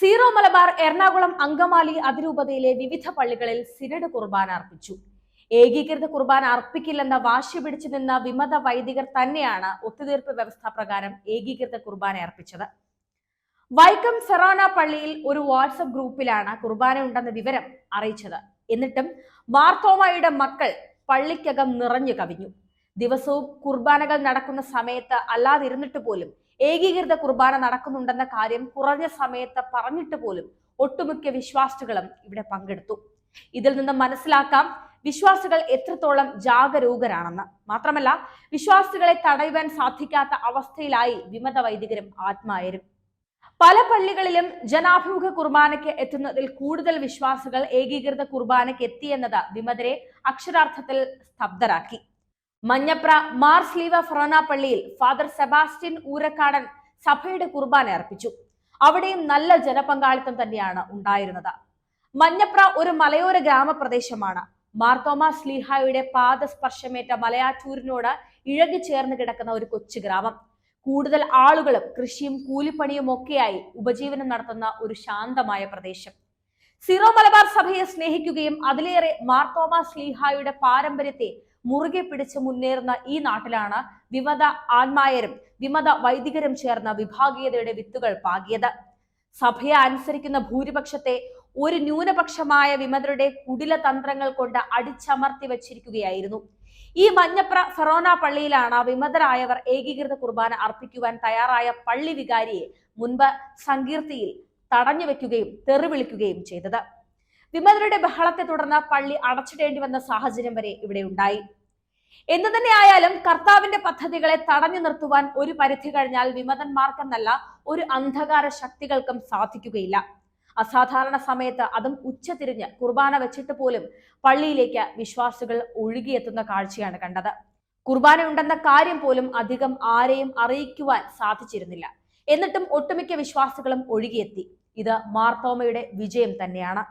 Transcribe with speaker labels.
Speaker 1: Zero Malabar Ernakulam Angamaly അതിരൂപതയിലെ വിവിധ പള്ളികളിൽ സിനഡ് കുർബാന അർപ്പിച്ചു. ഏകീകൃത കുർബാന അർപ്പിക്കില്ലെന്ന വാശി പിടിച്ചു നിന്ന വിമത വൈദികർ തന്നെയാണ് ഒത്തുതീർപ്പ് വ്യവസ്ഥ പ്രകാരം ഏകീകൃത കുർബാന അർപ്പിച്ചത്. വൈക്കം ഫെറാന പള്ളിയിൽ ഒരു വാട്സപ്പ് ഗ്രൂപ്പിലാണ് കുർബാന ഉണ്ടെന്ന വിവരം അറിയിച്ചത്. എന്നിട്ടും മാർത്തോമായുടെ മക്കൾ പള്ളിക്കകം നിറഞ്ഞു കവിഞ്ഞു. ദിവസവും കുർബാനകൾ നടക്കുന്ന സമയത്ത് അല്ലാതിരുന്നിട്ട് പോലും ഏകീകൃത കുർബാന നടക്കുന്നുണ്ടെന്ന കാര്യം കുറഞ്ഞ സമയത്ത് പറഞ്ഞിട്ട് പോലും ഒട്ടുമിക്ക വിശ്വാസികളും ഇവിടെ പങ്കെടുത്തു. ഇതിൽ നിന്ന് മനസ്സിലാക്കാം വിശ്വാസികൾ എത്രത്തോളം ജാഗരൂകരാണെന്ന്. മാത്രമല്ല വിശ്വാസികളെ തടയുവാൻ സാധിക്കാത്ത അവസ്ഥയിലായി വിമത വൈദികരും ആത്മായരും. പല പള്ളികളിലും ജനാഭിമുഖ കുർബാനയ്ക്ക് എത്തുന്നതിൽ കൂടുതൽ വിശ്വാസികൾ ഏകീകൃത കുർബാനയ്ക്ക് എത്തിയെന്നത് വിമതരെ അക്ഷരാർത്ഥത്തിൽ സ്തബ്ധരാക്കി. മഞ്ഞപ്ര മാർസ് ലീവ ഫൊറോന പള്ളിയിൽ ഫാദർ സെബാസ്റ്റ്യൻ ഊരക്കാടൻ സഭയുടെ കുർബാന അർപ്പിച്ചു. അവിടെയും നല്ല ജനപങ്കാളിത്തം തന്നെയാണ് ഉണ്ടായിരുന്നത്. മഞ്ഞപ്ര ഒരു മലയോര ഗ്രാമപ്രദേശമാണ്. മാർത്തോമ സ്ലീഹായുടെ പാദസ്പർശമേറ്റ മലയാറ്റൂരിനോട് ഇഴകി ചേർന്ന് കിടക്കുന്ന ഒരു കൊച്ചു ഗ്രാമം. കൂടുതൽ ആളുകളും കൃഷിയും കൂലിപ്പണിയും ഒക്കെയായി ഉപജീവനം നടത്തുന്ന ഒരു ശാന്തമായ പ്രദേശം. സീറോ മലബാർ സഭയെ സ്നേഹിക്കുകയും അതിലേറെ മാർത്തോമ സ്ലീഹായുടെ പാരമ്പര്യത്തെ മുറുകെ പിടിച്ച് മുന്നേറുന്ന ഈ നാട്ടിലാണ് വിമത ആത്മായരും വിമത വൈദികരും ചേർന്ന വിഭാഗീയതയുടെ വിത്തുകൾ പാകിയത്. സഭയെ അനുസരിക്കുന്ന ഭൂരിപക്ഷത്തെ ഒരു ന്യൂനപക്ഷമായ വിമതരുടെ കുടില തന്ത്രങ്ങൾ കൊണ്ട് അടിച്ചമർത്തി വച്ചിരിക്കുകയായിരുന്നു. ഈ മഞ്ഞപ്ര ഫെറോന പള്ളിയിലാണ് വിമതരായവർ ഏകീകൃത കുർബാന അർപ്പിക്കുവാൻ തയ്യാറായ പള്ളി വികാരിയെ മുൻപ് സങ്കീർത്തിയിൽ തടഞ്ഞു വെക്കുകയും തെറിവിളിക്കുകയും ചെയ്തത്. വിമതരുടെ ബഹളത്തെ തുടർന്ന് പള്ളി അടച്ചിടേണ്ടി വന്ന സാഹചര്യം വരെ ഇവിടെ ഉണ്ടായി. എന്തു തന്നെ ആയാലും കർത്താവിന്റെ പദ്ധതികളെ തടഞ്ഞു നിർത്തുവാൻ ഒരു പരിധി കഴിഞ്ഞാൽ വിമതന്മാർക്കെന്നല്ല ഒരു അന്ധകാര ശക്തികൾക്കും സാധിക്കുകയില്ല. അസാധാരണ സമയത്ത് അതും ഉച്ചതിരിഞ്ഞ് കുർബാന വെച്ചിട്ട് പോലും പള്ളിയിലേക്ക് വിശ്വാസികൾ ഒഴുകിയെത്തുന്ന കാഴ്ചയാണ് കണ്ടത്. കുർബാന ഉണ്ടെന്ന കാര്യം പോലും അധികം ആരെയും അറിയിക്കുവാൻ സാധിച്ചിരുന്നില്ല. എന്നിട്ടും ഒട്ടുമിക്ക വിശ്വാസികളും ഒഴുകിയെത്തി. ഇത് മാർത്തോമയുടെ വിജയം തന്നെയാണ്.